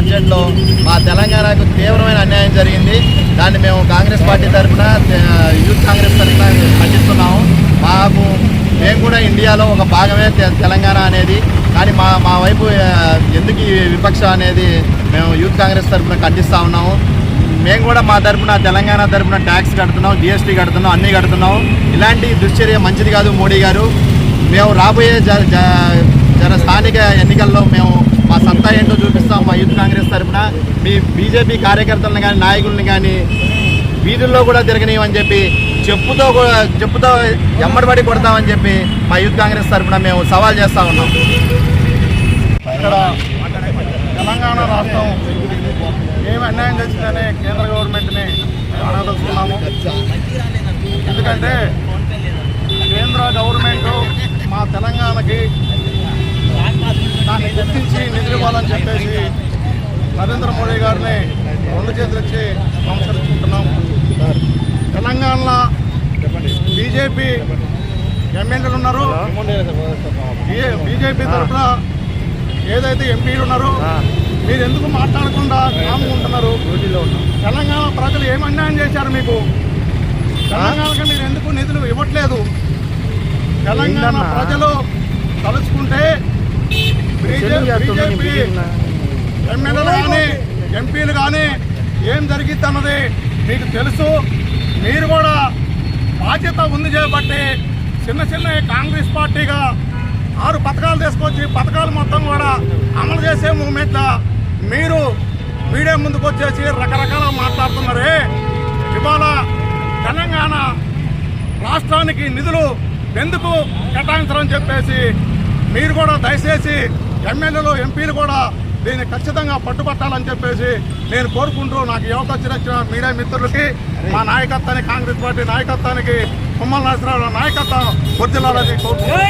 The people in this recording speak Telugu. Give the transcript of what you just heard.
బడ్జెట్లో మా తెలంగాణకు తీవ్రమైన అన్యాయం జరిగింది. దాన్ని మేము కాంగ్రెస్ పార్టీ తరఫున యూత్ కాంగ్రెస్ తరఫున ఖండిస్తున్నాము. మాకు మేము కూడా ఇండియాలో ఒక భాగమే తె- తెలంగాణ అనేది. కానీ మా మా వైపు ఎందుకు ఈ విపక్ష అనేది మేము యూత్ కాంగ్రెస్ తరఫున ఖండిస్తూ ఉన్నాము. మేము కూడా మా తరఫున తెలంగాణ తరపున ట్యాక్స్ కడుతున్నాం జిఎస్టీ కడుతున్నాం అన్నీ కడుతున్నాం. ఇలాంటి దుశ్చర్య మంచిది కాదు మోడీ గారు. మేము రాబోయే జ- జర స్థానిక ఎన్నికల్లో మేము సత్తా ఏంటో చూపిస్తాం మా యూత్ కాంగ్రెస్ తరఫున. మీ బీజేపీ కార్యకర్తలను కానీ నాయకుల్ని కానీ వీధుల్లో కూడా తిరగనీయమని చెప్పి చెప్పుతో కూడా చెప్పుతో ఎమ్మడిపడి కొడతామని చెప్పి మా యూత్ కాంగ్రెస్ తరపున మేము సవాల్ చేస్తూ ఉన్నాం. ఇక్కడ తెలంగాణ రాష్ట్రం ఏమి అన్యాయం చేసిందని కేంద్ర గవర్నమెంట్ని మేము ఎందుకంటే కేంద్ర గవర్నమెంట్ మా తెలంగాణకి ఇవ్వాలని చెప్పేసి నరేంద్ర మోడీ గారిని రెండు చేతులు ఇచ్చి నమస్కరించుకుంటున్నాం తెలంగాణలో బీజేపీ ఎమ్మెల్యేలు ఉన్నారు. బీజేపీ తరఫున ఏదైతే ఎంపీలు ఉన్నారో మీరు ఎందుకు మాట్లాడకుండా కామ్గా ఉంటున్నారు? తెలంగాణ ప్రజలు ఏం అన్యాయం చేశారు మీకు? తెలంగాణకి మీరు ఎందుకు నిధులు ఇవ్వట్లేదు? తెలంగాణ ప్రజలు తలుచుకుంటే బీజేపీ ఎమ్మెల్యేలు కానీ ఎంపీలు కానీ ఏం జరిగిద్ది అన్నది మీకు తెలుసు. మీరు కూడా బాధ్యత ఉంది చేయబట్టి చిన్న చిన్న కాంగ్రెస్ పార్టీగా ఆరు పథకాలు తీసుకొచ్చి పథకాలు మొత్తం కూడా అమలు చేసే మూమెంట్ మీరు మీడియా ముందుకు వచ్చేసి రకరకాల మాట్లాడుతున్నారే. ఇవాళ తెలంగాణ రాష్ట్రానికి నిధులు ఎందుకు కేటాయించరని చెప్పేసి మీరు కూడా దయచేసి ఎమ్మెల్యేలు ఎంపీలు కూడా దీన్ని ఖచ్చితంగా పట్టుబట్టాలని చెప్పేసి నేను కోరుకుంటూ నాకు యువత వచ్చిన మీడియా మిత్రులకి మా నాయకత్వానికి కాంగ్రెస్ పార్టీ నాయకత్వానికి కుమ్మల నరసరావు నాయకత్వం వర్దిల్లాలని కోరుకుంటున్నాను.